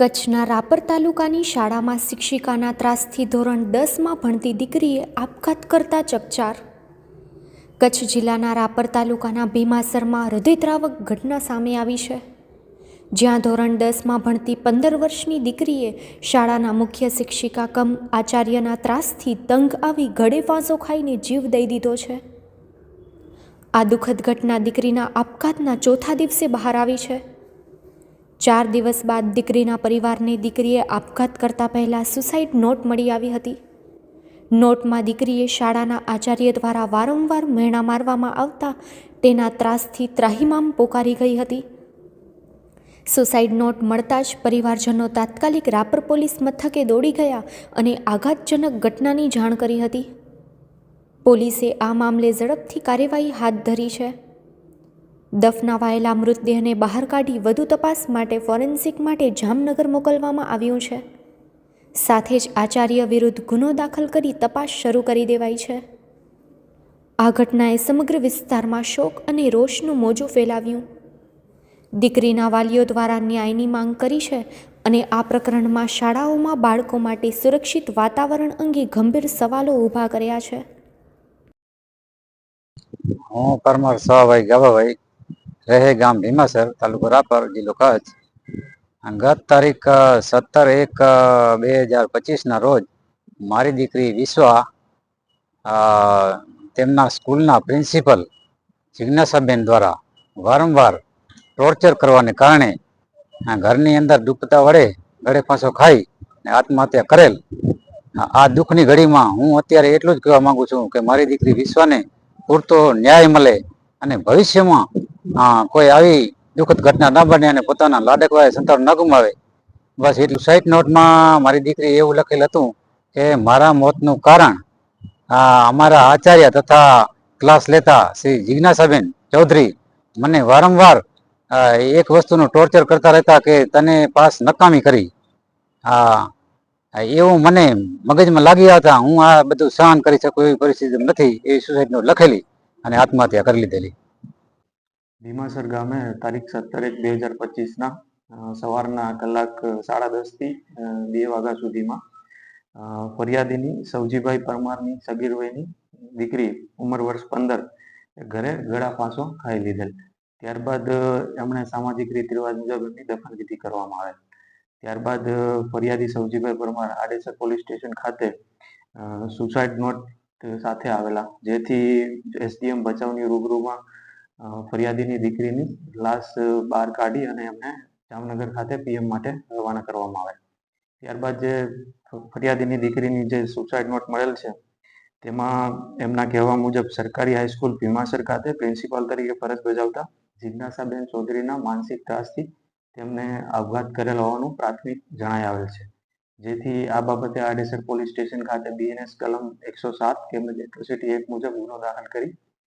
કચ્છના રાપર તાલુકાની શાળામાં શિક્ષિકાના ત્રાસથી ધોરણ દસમાં ભણતી દીકરીએ આપઘાત કરતા ચકચાર. કચ્છ જિલ્લાના રાપર તાલુકાના ભીમાસરમાં હૃદયદ્રાવક ઘટના સામે આવી છે. જ્યાં ધોરણ દસમાં ભણતી પંદર વર્ષની દીકરીએ શાળાના મુખ્ય શિક્ષિકા કમ આચાર્યના ત્રાસથી તંગ આવી ગળે ફાંસો ખાઈને જીવ દઈ દીધો છે. આ દુઃખદ ઘટના દીકરીના આપઘાતના ચોથા દિવસે બહાર આવી છે. ચાર દિવસ બાદ દીકરીના પરિવારની દીકરીએ આપઘાત કરતા પહેલાં સુસાઇડ નોટ મળી આવી હતી. નોટમાં દીકરીએ શાળાના આચાર્ય દ્વારા વારંવાર મહેણા મારવામાં આવતા તેના ત્રાસથી ત્રાહિમામ પોકારી ગઈ હતી. સુસાઇડ નોટ મળતા જ પરિવારજનો તાત્કાલિક રાપર પોલીસ મથકે દોડી ગયા અને આઘાતજનક ઘટનાની જાણ કરી હતી. પોલીસે આ મામલે ઝડપથી કાર્યવાહી હાથ ધરી છે. દફનાવાયેલા મૃતદેહને બહાર કાઢી વધુ તપાસ માટે ફોરેન્સિક માટે જામનગર મોકલવામાં આવ્યું છે. સાથે જ આચાર્ય વિરુદ્ધ ગુનો દાખલ કરી તપાસ શરૂ કરી દેવાઈ છે. આ ઘટનાએ સમગ્ર વિસ્તારમાં શોક અને રોષનું મોજું ફેલાવ્યું. દીકરીના વાલીઓ દ્વારા ન્યાયની માંગ કરી છે અને આ પ્રકરણમાં શાળાઓમાં બાળકો માટે સુરક્ષિત વાતાવરણ અંગે ગંભીર સવાલો ઊભા કર્યા છે. હું પરમાર સવાભાઈ ગાવાભાઈ રહે ગામ ભીમાસર, તાલુકો રાપર, જિલ્લો કચ્છ. ગત તારીખ સત્તર એક બે હજાર પચીસના રોજ મારી દીકરી વિશ્વા તેમના સ્કૂલના પ્રિન્સિપલ જિજ્ઞાસાબેન દ્વારા વારંવાર ટોર્ચર કરવાને કારણે ઘરની અંદર ડૂબતા વડે ગળે ફાંસો ખાઈ આત્મહત્યા કરેલ. આ દુઃખની ઘડીમાં હું અત્યારે એટલું જ કહેવા માંગુ છું કે મારી દીકરી વિશ્વાને પૂરતો ન્યાય મળે અને ભવિષ્યમાં આ, કોઈ આવી દુઃખદ ઘટના ન બને અને પોતાના લાડકવાય સંતાન ન ગુમાવે. બસ એટલું સાઈટ નોટમાં મારી દીકરી એવું લખેલ હતું કે મારા મોતનું કારણ અમારા આચાર્ય તથા ક્લાસ લેતા શ્રી જિજ્ઞાસાબેન ચૌધરી મને વારંવાર એક વસ્તુનું ટોર્ચર કરતા રહેતા કે તને પાસ નકામી કરી. આ એવું મને મગજમાં લાગી હતા હું આ બધું સહન કરી શકું એવી પરિસ્થિતિ નથી એવી સુસાઇડ લખેલી અને આત્મહત્યા કરી લીધેલી. ભીમાસર ગામે તારીખ સત્તર એક બે હજાર પચીસના સવારના કલાક સાડા દસથી થી બે વાગ્યા સુધીમાં ફરિયાદીની, સવજીભાઈ પરમારની, સગીરભાઈની દીકરી ઉંમર વર્ષ પંદર ઘરે ગળા ફાંસો ખાઈ લીધેલ. ત્યારબાદ એમણે સામાજિક રીત રિવાજ મુજબ એમની દફનવિધિ કરવામાં આવેલ. ત્યારબાદ ફરિયાદી સવજીભાઈ પરમાર આડેસર પોલીસ સ્ટેશન ખાતે સુસાઇડ નોટ સાથે આવેલા, જેથી એસડીએમ બચાવની રૂબરૂમાં ફરિયાદીની દીકરીની લાશ બહાર કાઢી અને એમને જામનગર ખાતે પીએમ માટે રવાના કરવામાં આવે ત્યારબાદ જે ફરિયાદીની દીકરીની જે સુસાઇડ નોટ મળેલ છે, તેમાં એમના કહેવા મુજબ સરકારી હાઈસ્કૂલ ભીમાસર ખાતે પ્રિન્સિપાલ તરીકે ફરજ બજાવતા જિજ્ઞાસાબેન ચૌધરીના માનસિક ત્રાસથી તેમને આપઘાત કરેલ હોવાનું પ્રાથમિક જણાઈ આવેલ છે. જેથી આ બાબતે આડેસર પોલીસ સ્ટેશન ખાતે બીએનએસ કલમ એકસો સાત તેમજ એટ્રોસિટી એક્ટ મુજબ ગુનો દાખલ કરી